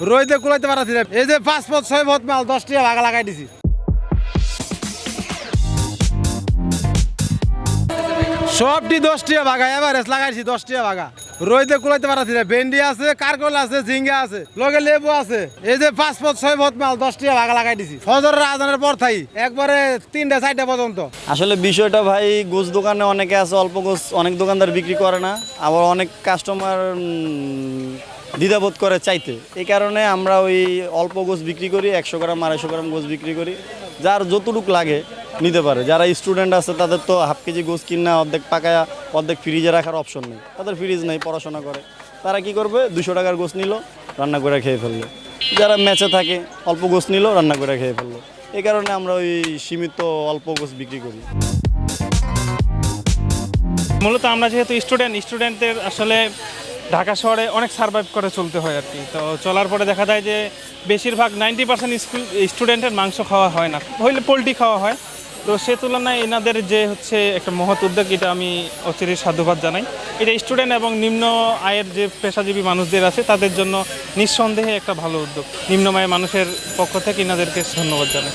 রইতে কুলাইতে পারাছি না এই যে পাঁচ পথ ছয় পথ মাল দশ টাকা ভাগা লাগাই দিছি। সবটি দশ টাকা ভাগা এভারেজ লাগাইছি দশ টাকা ভাগা। রইতে কুলাইতে পারাছি না ভেন্ডি আছে, কারকল আছে, ঝিঙ্গা আছে, লগে লেবু আছে। এই যে পাঁচ পথ ছয় পথ মাল দশ টাকা ভাগা লাগাই দিছি। ফজরের আজানের পর থাই, একবারে তিনটা, চারটা পর্যন্ত। আসলে বিষয়টা ভাই, গোছ দোকানে অনেকে আছে, অল্প গোছ অনেক দোকানদার বিক্রি করে না। আবার অনেক কাস্টমার দ্বিধাবোধ করে চাইতে। এই কারণে আমরা ওই অল্প গোছ বিক্রি করি, একশো গ্রাম, আড়াইশো গ্রাম গোছ বিক্রি করি। যার যতটুক লাগে নিতে পারে। যারা স্টুডেন্ট আছে, তাদের তো হাফ কেজি গোছ কিনা অর্ধেক পাকায়া, অর্ধেক ফ্রিজে রাখার অপশন নেই। তাদের ফ্রিজ নেই, পড়াশোনা করে। তারা কি করবে? দুশো টাকার গোছ নিল, রান্না করে খেয়ে ফেলল। যারা ম্যাচে থাকে, অল্প গোছ নিল, রান্না করে খেয়ে ফেলল। এই কারণে আমরা ওই সীমিত অল্প গোছ বিক্রি করি। মূলত আমরা যেহেতু স্টুডেন্ট স্টুডেন্টদের আসলে ঢাকা শহরে অনেক সার্ভাইভ করে চলতে হয় আর কি। তো চলার পরে দেখা যায় যে বেশিরভাগ নাইনটি পার্সেন্ট স্কুল স্টুডেন্টের মাংস খাওয়া হয় না। হইলে পোলট্রি খাওয়া হয়। তো সে তুলনায় এনাদের যে হচ্ছে একটা মহৎ উদ্যোগ, এটা আমি অচিরে সাধুবাদ জানাই। এটা স্টুডেন্ট এবং নিম্ন আয়ের যে পেশাজীবী মানুষদের আছে, তাদের জন্য নিঃসন্দেহে একটা ভালো উদ্যোগ। নিম্ন আয়ের মানুষের পক্ষ থেকে এনাদেরকে ধন্যবাদ জানাই।